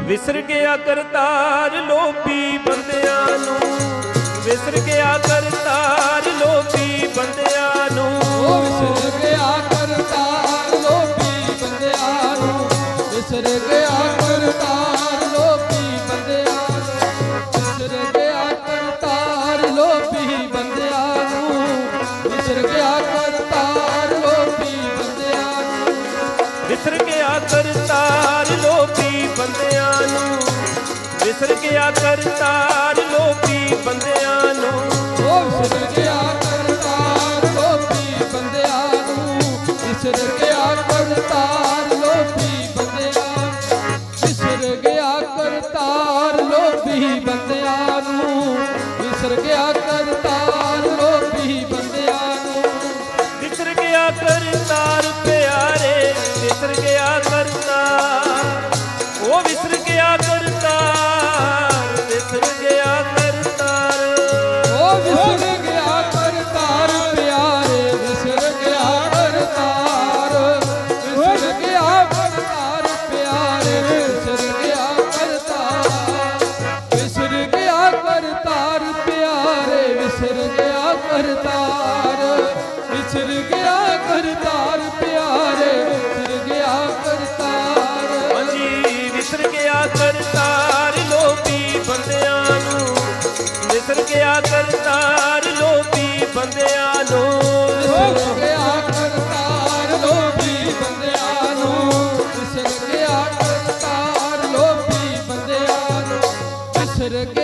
ਵਿਸਰ ਗਿਆ ਕਰਤਾਰ ਲੋਭੀ ਬੰਦਿਆਂ ਨੂੰ। ਵਿਸਰ ਗਿਆ ਕਰਤਾਰ ਲੋਭੀ ਬੰਦਿਆਂ ਨੂੰ। ਵਿਸਰ ਗਿਆ ਕਰਤਾਰ ਲੋਭੀ ਬੰਦਿਆਂ ਨੂੰ। ਵਿਸਰ ਗਿਆ ਕਰਤਾਰ ਲੋਭੀ ਬੰਦਿਆਂ ਨੂੰ। ਵਿਸਰ ਗਿਆ ਕਰਤਾਰ ਲੋਭੀ ਬੰਦਿਆਂ ਨੂੰ। ਵਿਸਰ ਗਿਆ ਕਰਤਾਰ ਲੋਭੀ ਬੰਦਿਆਂ ਨੂੰ। ਵਿਸਰ ਗਿਆ ਕਰਤਾਰ ਵਿਸਰ ਗਿਆ ਕਰਤਾਰ ਲੋਭੀ ਬੰਦਿਆਂ ਨੂੰ। ਉਹ ਵਿਸਰ ਗਿਆ ਕਰਤਾਰ ਲੋਭੀ ਬੰਦਿਆਂ ਨੂੰ। ਵਿਸਰ ਗਿਆ ਕਰਤਾਰ ਲੋਭੀ ਬੰਦਿਆਂ ਵਿਸਰ ਗਿਆ ਕਰਤਾਰ ਲੋਭੀ ਬੰਦਿਆਂ ਨੂੰ। ਵਿਸਰ ਗਿਆ ਕਰਤਾਰ ਲੋਭੀ ਬੰਦਿਆਂ ਨੂੰ। ਵਿਸਰ ਗਿਆ ਕਰਤਾਰ ਕਰਤਾਰ ਪਿਆਰੇ ਵਿਸਰ ਗਿਆ ਕਰਤਾਰ ਵਿਸਰ ਗਿਆ ਕਰਤਾਰ, ਲੋਭੀ ਬੰਦਿਆਂ ਨੂੰ। ਵਿਸਰ ਗਿਆ ਕਰਤਾਰ, ਲੋਭੀ ਬੰਦਿਆਂ ਨੂੰ। ਵਿਸਰ ਗਿਆ ਕਰਤਾਰ, ਲੋਭੀ ਬੰਦਿਆਂ ਨੂੰ। ਵਿਸਰ